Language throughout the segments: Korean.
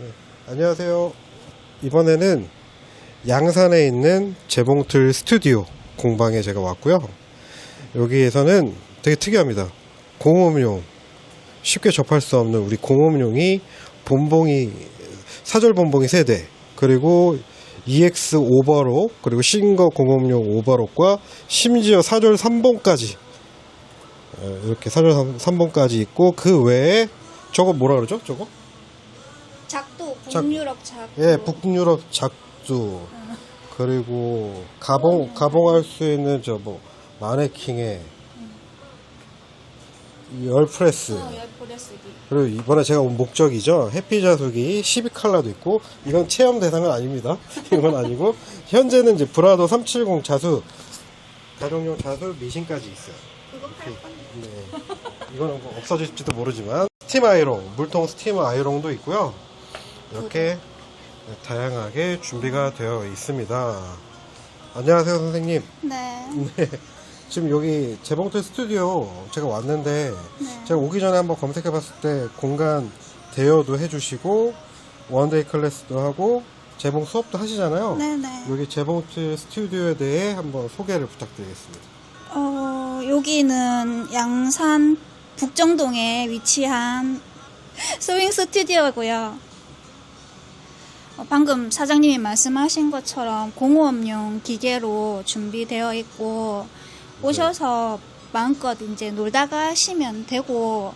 네, 안녕하세요. 이번에는 양산에 있는 재봉틀 스튜디오 공방에 제가 왔고요. 여기에서는 되게 특이합니다. 공업용 쉽게 접할 수 없는 우리 공업용이 본봉이 사절 본봉이 세대 그리고 EX 오버록 그리고 싱거 공업용 오버록과 심지어 사절 3본까지 이렇게 사절 3본까지 있고 그 외에 저거 뭐라 그러죠? 저거? 작도 작- 북유럽 작도 예, 북유럽 작두. 그리고 가봉 가봉할 수 있는 저 뭐 마네킹에 열 프레스. 어, 그리고 이번에 제가 온 목적이죠. 해피 자수기 12칼라도 있고 이건 체험 대상은 아닙니다. 이건 아니고 현재는 이제 브라더 370 자수 가정용 자수 미신까지 있어요. 팔 건데. 네. 이거는 뭐 없어질지도 모르지만 스팀 아이롱, 물통 스팀 아이롱도 있고요. 이렇게 다양하게 준비가 되어 있습니다. 안녕하세요, 선생님. 네. 네. 지금 여기 재봉틀 스튜디오 제가 왔는데 네. 제가 오기 전에 한번 검색해 봤을 때 공간 대여도 해주시고 원데이 클래스도 하고 재봉 수업도 하시잖아요. 네네. 여기 재봉틀 스튜디오에 대해 한번 소개를 부탁드리겠습니다. 어, 여기는 양산 북정동에 위치한 스윙 스튜디오고요. 어, 방금 사장님이 말씀하신 것처럼 공업용 기계로 준비되어 있고 오셔서 마음껏 이제 놀다가 하시면 되고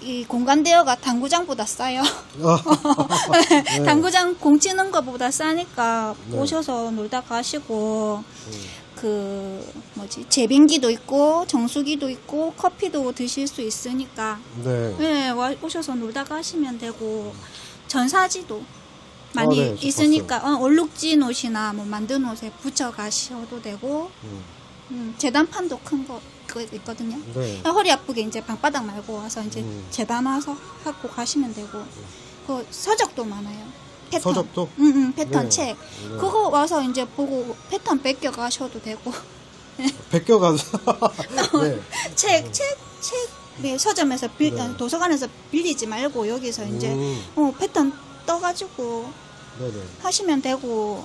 이 공간 대여가 당구장보다 싸요. 네. 당구장 공 치는 것보다 싸니까 네. 오셔서 놀다 가시고 그 뭐지 제빙기도 있고 정수기도 있고 커피도 드실 수 있으니까 네. 네 와- 오셔서 놀다 가시면 되고 전사지도 많이 어, 네, 저 있으니까 어, 얼룩진 옷이나 뭐 만든 옷에 붙여 가셔도 되고 음, 음, 재단판도 큰 거 있거든요. 네. 허리 아프게 이제 방바닥 말고 와서 이제 음. 재단 와서 하고 가시면 되고 그 서적도 많아요. 패턴. 서적도? 응, 응, 패턴 네. 책. 네. 그거 와서 이제 보고 패턴 뺏겨 가셔도 되고 베껴 가서 네. 책, 책, 책 네, 서점에서 빌, 네. 도서관에서 빌리지 말고 여기서 이제 음, 어, 패턴 떠가지고 네네. 하시면 되고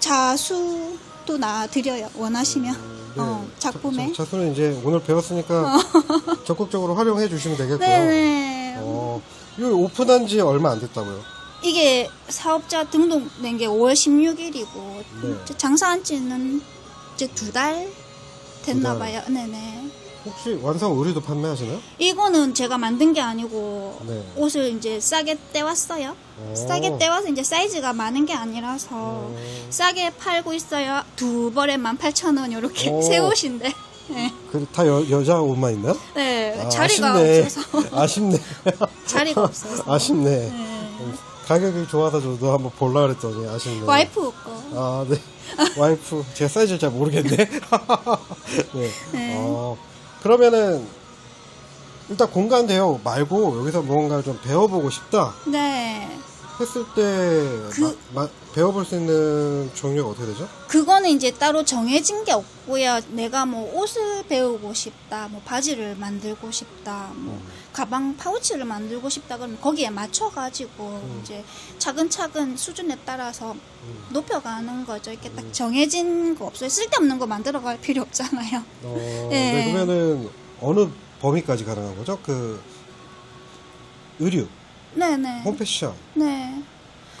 자수도 나 드려요 원하시면 음, 어, 작품에 자, 자수는 이제 오늘 배웠으니까 적극적으로 활용해 주시면 되겠고요. 네네 어, 이 오픈한 지 얼마 안 됐다고요? 이게 사업자 등록된 게 5월 16일이고 네. 장사한 지는 이제 두 달 됐나 두 달. 봐요. 네네. 혹시 완성 의류도 판매하시나요? 이거는 제가 만든 게 아니고 네. 옷을 이제 싸게 떼왔어요. 오. 싸게 떼와서 이제 사이즈가 많은 게 아니라서 어, 싸게 팔고 있어요. 두 벌에 18,000원 이렇게 오. 새 옷인데. 네. 그, 다 여, 여자 옷만 있나? 네, 아, 자리가 아쉽네. 없어서 아쉽네. 자리가 없어서. 아쉽네. 네. 가격이 좋아서 저도 한번 볼라 그랬더니 아쉽네. 와이프 거. 아, 네. 와이프. 제가 사이즈를 잘 모르겠네. 네. 네. 어, 그러면은, 일단 공간 대여 말고 여기서 뭔가 좀 배워보고 싶다 네. 했을 때 그- 마- 마- 배워볼 수 있는 종류가 어떻게 되죠? 그거는 이제 따로 정해진 게 없고요. 내가 뭐 옷을 배우고 싶다, 뭐 바지를 만들고 싶다, 뭐 음. 가방 파우치를 만들고 싶다 그러면 거기에 맞춰가지고 이제 차근차근 수준에 따라서 음. 높여가는 거죠. 이렇게 딱 정해진 거 없어요. 쓸데없는 거 만들어갈 필요 없잖아요. 어, 네. 네, 그러면은 어느 범위까지 가능한 거죠? 그 의류, 네네. 홈패션 네.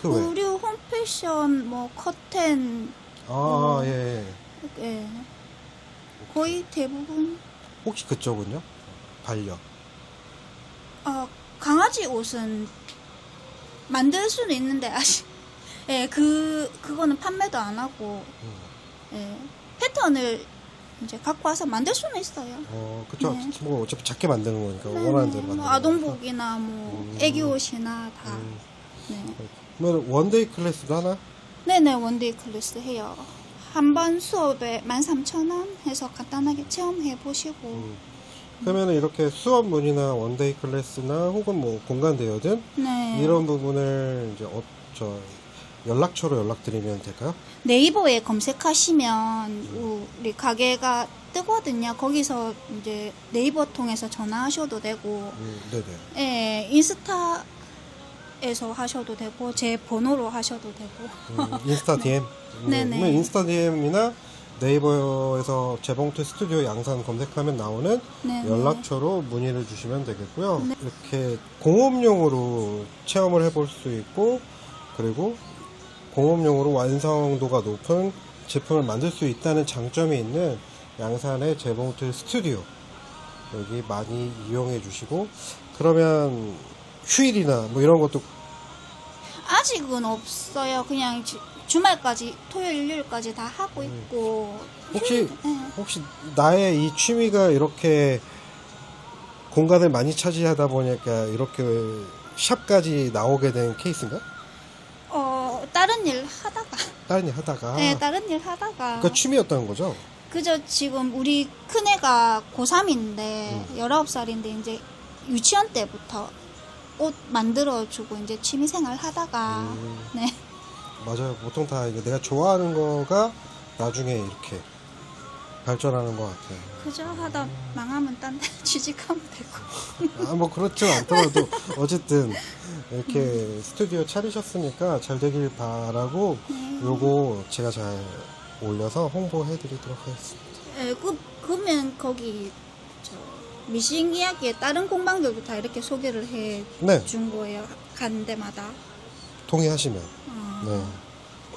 그 외. 의류, 홈패션, 뭐 커튼, 아, 예, 예. 예. 거의 대부분 혹시 그쪽은요? 반려. 어, 강아지 옷은 만들 수는 있는데 아직 예, 그 그거는 판매도 안 하고 음. 예. 패턴을 이제 갖고 와서 만들 수는 있어요. 어, 그쵸. 네. 뭐 어차피 작게 만드는 거니까 네, 원하는 대로 뭐 만드는 아동복이나 뭐 음. 애기 옷이나 다. 음. 네. 그러면 원데이 클래스도 하나? 네네 원데이 클래스 해요. 한 번 수업에 13,000원 해서 간단하게 체험해 보시고 음. 그러면 이렇게 수업 문이나 원데이 클래스나 혹은 뭐 공간 대여든 네. 이런 부분을 이제 어, 저 연락처로 연락드리면 될까요? 네이버에 검색하시면 우리 가게가 뜨거든요. 거기서 이제 네이버 통해서 전화하셔도 되고, 음, 네네. 예, 인스타 인스타에서 하셔도 되고 제 번호로 하셔도 되고 음, 인스타 DM. 네네. 그러면 인스타 DM이나 네이버에서 재봉틀 스튜디오 양산 검색하면 나오는 네, 연락처로 문의를 주시면 되겠고요. 이렇게 공업용으로 체험을 해볼 수 있고, 그리고 공업용으로 완성도가 높은 제품을 만들 수 있다는 장점이 있는 양산의 재봉틀 스튜디오. 여기 많이 이용해 주시고, 그러면 휴일이나 뭐 이런 것도 아직은 없어요. 그냥 주, 주말까지 토요일 일요일까지 다 하고 있고 혹시 네. 혹시 나의 이 취미가 이렇게 공간을 많이 차지하다 보니까 이렇게 샵까지 나오게 된 케이스인가? 어 다른 일 하다가 다른 일 하다가 네 다른 일 하다가 그 취미였던 거죠? 그저 지금 우리 큰애가 고3인데 음. 19살인데 이제 유치원 때부터 옷 만들어주고 이제 취미생활 하다가 음. 네 맞아요. 보통 다 이게 내가 좋아하는 거가 나중에 이렇게 발전하는 것 같아요. 그저 하다 망하면 딴 데 취직하면 되고 아, 뭐 그렇진 않더라도 어쨌든 이렇게 스튜디오 차리셨으니까 잘 되길 바라고 네. 요거 제가 잘 올려서 홍보해 드리도록 하겠습니다. 예, 그, 그러면 거기 저 미싱 이야기에 다른 공방들도 다 이렇게 소개를 해 네, 준 거예요. 가는 데마다. 동의하시면. 어, 네,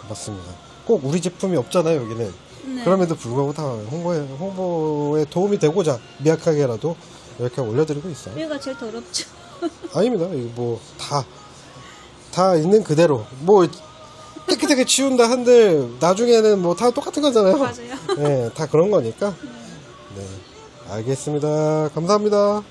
맞습니다. 꼭 우리 제품이 없잖아요, 여기는. 네. 그럼에도 불구하고 다 홍보에, 홍보에 도움이 되고자 미약하게라도 이렇게 올려드리고 있어요. 여기가 제일 더럽죠. 아닙니다. 뭐, 다, 다 있는 그대로. 뭐, 깨끗하게 치운다 한들, 나중에는 뭐 다 똑같은 거잖아요. 맞아요. 네, 다 그런 거니까. 네, 알겠습니다. 감사합니다.